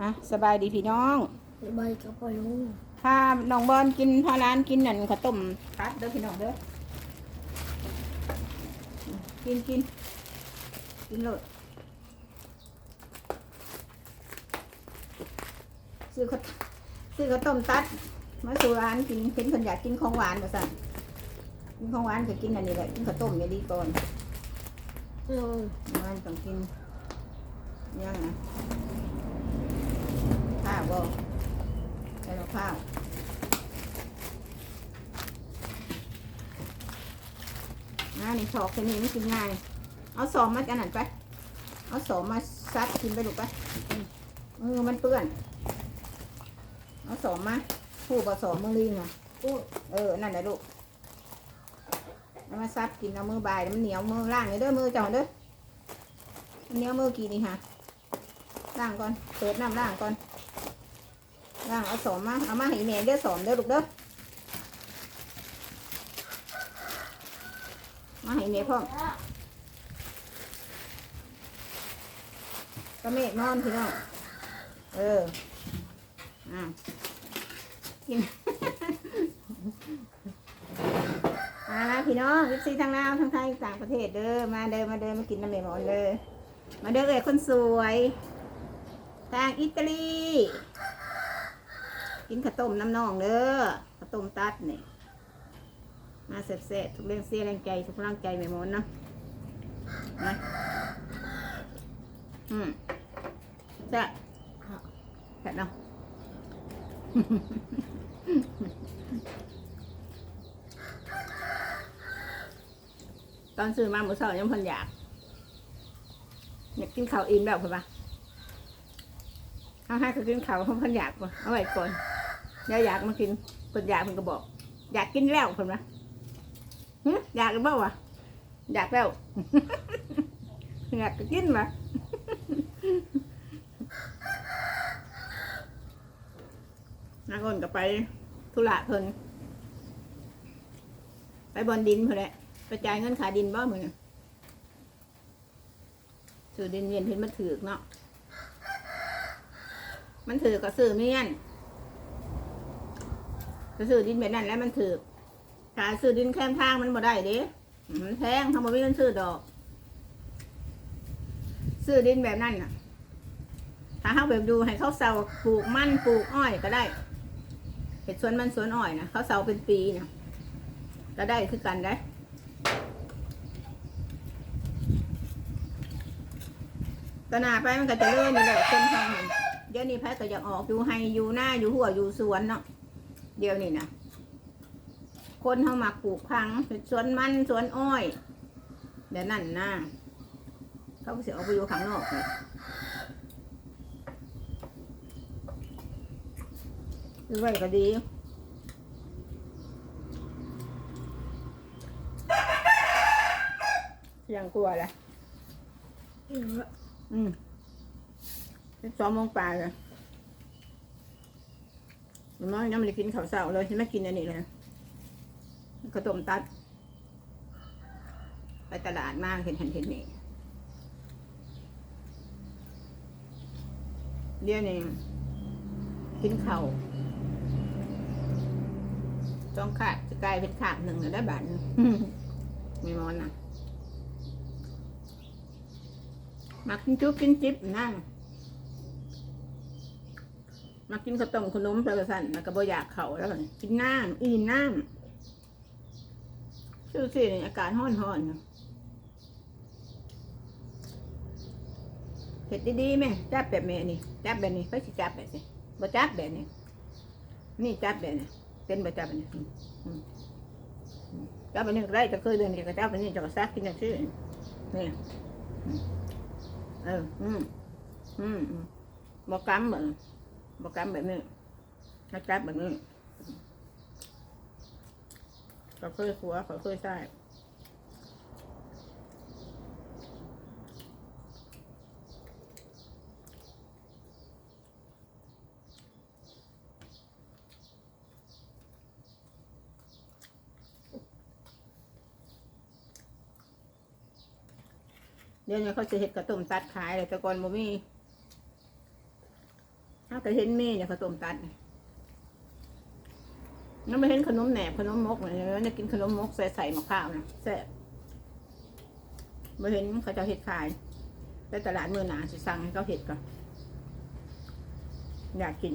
มาสบายดีพี่น้องใบกระเป๋าลุงพาน้องบอลกินพาร้านกินนั่นข้าวต้มตัดเด้อพี่น้องเด้อกินกินกินเลยซื้อข้าวซื้อข้าวต้มตัด มาสู่ร้านกินเห็นคนอยากกินของหวานมาสั่นกินของหวานก็กินอันนี้แหละกินข้าวต้มเนี่ยดีก่อนลุงมันต้องกินยังนะข้าวบ่ใส่ข้าวนะนี่ชอกแค่นี้ไม่กินง่าย เอาสอมมาจากนั้นไป เอาสอมมาซัดกินไปลูกไปอืมมือมันเปื้อน เอาสอมมาผู้ผสอมมือลิงอะเออ นั่นแหละลูกเอามาซัดกินเอามือบายมันเหนียวมือล่างเลยเด้อมือจ่อเด้อเหนียวมือกี่นี่ฮะล่างก่อน เปิดน้ำล่างก่อน ล่างเอาสอมมา เอามาให้แม่เด้อสอมเด้อลูกเด้อ มาให้แม่พ่อก็เมฆนอนพี่น้องเออ อ่ากินมาแล้วพี่น้องวิซีทางลาวทางไทยต่างประเทศเด้อมาเด้อมาเด้อมากินน้ำเมหมอนเลยมาเด้อเอ้ยคนสวย ทางอิตาลี กินข้าวต้มน้ำน่องเด้อข้าวต้มตัดนี่มาเสร็จๆทุกเรื่องเสียแรงใจทุกกำลังใจแม่หมอนะนะอืมจะแซ่บเนาะตอนซื้อมาหมูสาวยังพันอยากอยากกินข้าวอิ่มแล้วเพื่อนปะเขาให้เขากินข้าวเขาพันอยากปะเอาไว้ก่อน ย่าอยากมากินเพิ่นอยากเพิ่นก็บอก อยากกินแล้วเพิ่นปะอยากหรือเปล่าวะอยากแล้ว อยากกินปะนักอนก็ไปธุระเพิ่นไปบนดินเพิ่นแหละกระจายเงินขายดินบ่มือซื้อดินเย็นเห็นมันถือเนาะมันถือก็ซื้อเมียน ก็ซื้อดินแบบนั้นแล้วมันถือกถ้าซื้อดินแคมทางมันบ่ได้เด้มันแพงทำบ่มีเงินซื้อดอก ซื้อดินแบบนั้นน่ะ ถ้าเขาแบบดูให้เขาเสาปลูกมันปลูกอ้อยก็ได้เห็ดสวนมันสวนอ้อยนะเขาเสาเป็นปีนะก็ได้คือกันได้ตนาไปมันก็จะเลื่อนนี่แหละคนทางเดี๋ยวนี้แพ้ก็อยากออกอยู่ให้อยู่หน้าอยู่หัวอยู่สวนเนาะ เดี๋ยวนี้นะคนเขามาปลูกพังเป็นสวนมันสวนอ้อย เดี๋ยวนั่นนะเขาก็เสียออกไปอยู่ข้างนอกนี่ซื้อไว้ก็ดียังกลัวแหละอิ่มละอืมสองโมงปลายเลยมั น้อยยังม่ได้กินข้าวเสาเลยฉันไม่กินอันนี้เลยข้าต้มตัด ไปตลาดมากเห็นเห็นเห็นนี่เดี๋ยวนี้กินข้าวต้องขาดจะกลายเป็นขาดหนึ่งแล้วได้บาทหนึ่งไม่มอนนะมากินจุ๊บกินจิ๊บนั่ง มากินข้าวต้มขนมไปกระสันแล้วก็บ่อยากเขาแล้วก็กินน้ำอีน้ำชื่อสิอากาศห้อนห้อนเผ็ดดีๆแม่จับแบบแม่นี่จับแบบนี้ไปสิจับแบบนี้บ่จับแบบนี้นี่จับแบบนี้เป็นบ่จับแบบนี้จับแบบนี้ก็ได้จะเคยเดินก็จับแบบนี้จะก็ซักกินอย่างชื่อนี่เอออืมอืมอืมบอกกำเหมือน บอกกำแบบนี้ถ้าจับแบบนี้ก็เคยขัวก็เคยใส่เดี๋ยวนี้เขาจะเห็ดกระต้มตัดขายเลยแต่ก่อนบ่มี ถ้าก็เห็นเมย์เนี่ยเขาต้มตัดนั่นไม่เห็นขนมแหนบขนมมกเลยนะกินขนมมกใส่ใส่มะพร้าวนะแซ่บไม่เห็นเขาจะเห็ดขายไปตลาดเมื่อหนาสิสั่งให้เขาเห็ดก่อนอยากกิน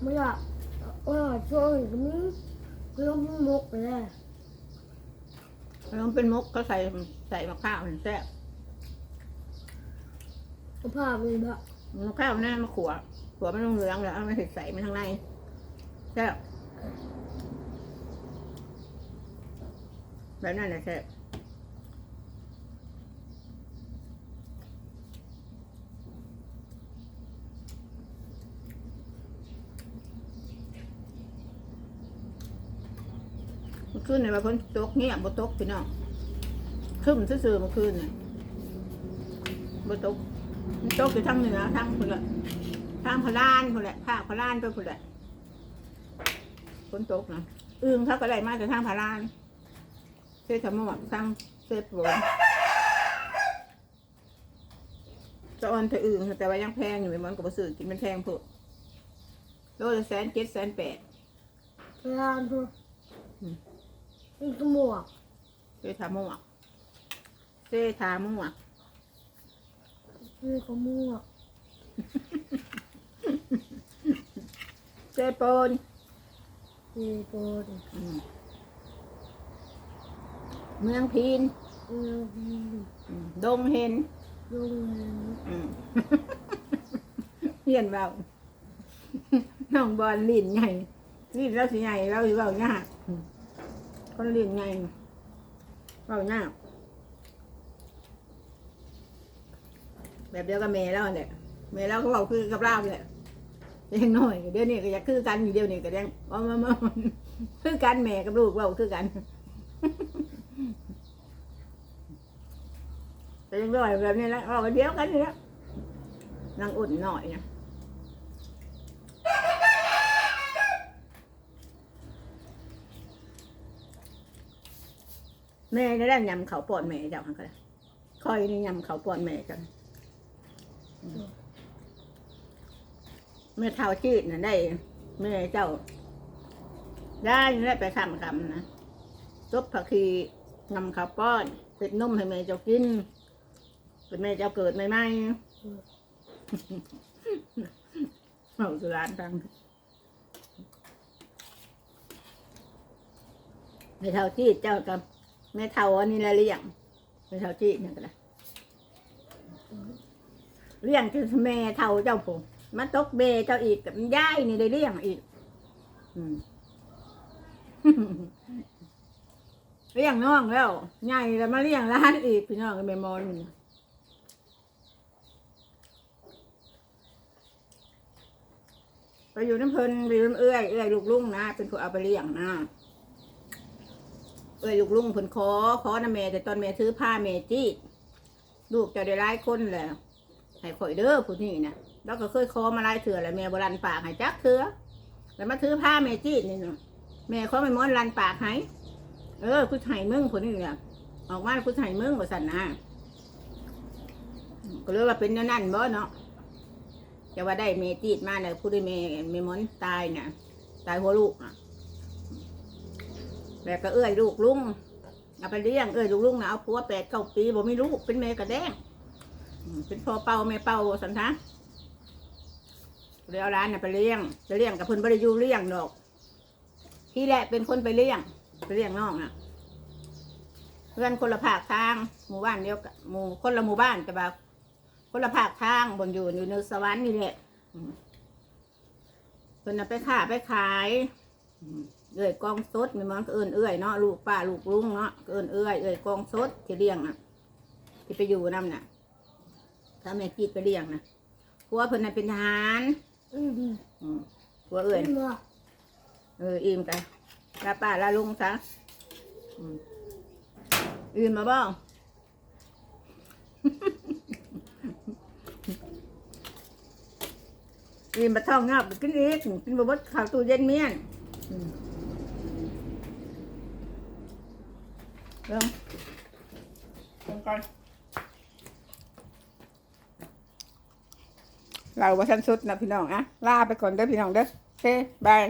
ไม่อยากว่าช่วงนี้มันล้มมกไปแล้วขนมเป็นมกเขาใส่ใส่มะพร้าวนี่แซ่บ เอาผ้าไปบะมะพร้าวหน้ามาขัวขัวมันต้องเหลืองแล้วเอามาเห็ดใส่มันข้างในแซ่บแบบนั้นแหละแซ่บเมื่อคืนเนี่ยว่าฝนตกเงียบบ่ตกพี่น้องครึ้มซื่อๆมื่อคืนเนี่ยบ่ตก มันตกอยู่ทางเหนือทางพุ่นละทางพะลานพุ่นแหละภาคพะลานไปพุ่นแหละฝนตกนะอึ่งเขาก็ได้มาจากทางพะลานเสื้อขมวดทางเสื้อปวงจะอ่อนแต่อึ่งแต่ว่ายังแพงอยู่ไม่เหมือนกับสื่อกินมันแพงพวกโลละแสนเจ็ดแสนแปดงานพวกอืมมันขมวกเสื้อทาหมวกเสื้อทาหมว กมันขมวกเสื้อโปนเจโปนอืมเมืองพีนเออพีอืมดงเห็นลงเงินอืมเฮียนเบาน้องบอลลิ้นใหญ่ลิ้นเราสิใหญ่เราสิเบายากอืมคนลิ้นใหญ่เบายาก แบบเดียวกับเมย์เราเนี่ยเมย์เราบอกคือกับเราเนี่ยเลี้ยงน้อยเดี๋ยวนี้ก็อยากคือกันอยู่เดี๋ยวนี้ก็ยังมามามาคือกันแม่กับลูกเราคือกันแต่ยังน้อยแบบนี้แหละเราเดียวกันนี่แหละนางอุ่นหน่อยนะแม่ได้ยำเขาปอนแม่เจ้าหันก็ได้คอยนี่ยำเขาปอนแม่กัน อืมแม่เท่าจีดน่ะได้แม่เจ้า ได้ได้ไปทำกรรมนะซบผักชีนำข้าวป้อนเป็ดนุ่มให้แม่เจ้ากินเป็นแม่เจ้าเกิดใหม่ๆเอาสุรานฟังแม่เท่าจีดเจ้ากับแม่เท่าอันนี้ละเลี้ยงแม่เท่าจีดนี่ก็ได้ เลี้ยงคือแม่เท่าเจ้าผมมาตกเบเจ้าอีกกับย่ายนี่ได้เลี้ยงอีกอืมเลี้ยงน้องแล้วใหญ่แล้วมาเลี้ยงร้านอีกพี่น้องก็ไม่มอนไปอยู่น้ำเพลินไปอยู่น้ำเอื้อยเอื้อยลูกลุงนะเป็นผู้เอาไปเลี้ยงนะเอื้อยลูกลุงเพลขอขอนะแม่แต่ตอนแม่ซื้อผ้าแม่จี้ลูกจะได้ร้ายคนแหละ ให้ข่อยเด้อผู้นี้นะแล้วก็เคยขอมาหลายเถื่อแล้วแม่บราณปากให้จักเถื่อแล้วมาถือผ้าแม่จี้นี่เนาะแม่ขอไม่มอนรันปากให้เออกูไห้มึงคนนี้เนี่ยออกมากูไห้มึงว่าสันนะก็เลยว่าเป็นแนวนั่นบ่เนาะจะว่าได้เมจีดมาเนี่ยผู้ได้เมเมมอนตายเนี่ยตายหัวลูกอะแล้วก็เอื้อยลูกลุงเอาไปเลี้ยงเอื้อยลูกลุงนะเอาผัวแปดเก้าปีบ่มีลูกเป็นเมกระแดง เป็นพ่อเป่าแม่เป่าสันทะเลยเอาร้านน่ะไปเลี้ยงไปเลี้ยงกับเพิ่นบริยูเลี้ยงดอกที่แหละเป็นคนไปเลี้ยง ไปเลี้ยงน้องอะเพื่อนคนละภาคทางหมู่บ้านเดียวกันหมู่คนละหมู่บ้านแต่ว่าคนละภาคทางบนอยู่อยู่ในสวรรค์นี่แหละเพิ่นน่ะไปค้าไปขายอืมเอ้ยกองสดมีมันก็เอินเอ้ยเนาะลูกป้าลูกลุงเนาะเอินเอ้ยเอ้ยกองสดที่เลี้ยงอะที่ไปอยู่นํน่ะ ถ้าแม่กีดไปเลี้ยงนะผัวเพิ่นน่ะเป็นทหารอืมอืมผัวเอ้ยเป็นว่าเอออิ่มกันลาป้าลาลุงซะอืมอิ่มมาบ้างอิ่มมาท่องงับกินอีกกินบะบดข่าวตู้เย็นเมียนอืมเริ่มลงก่อน เราว่าชั้นสุดนะพี่น้องอะลาไปก่อนเด้อพี่น้องเด้อโอเคบาย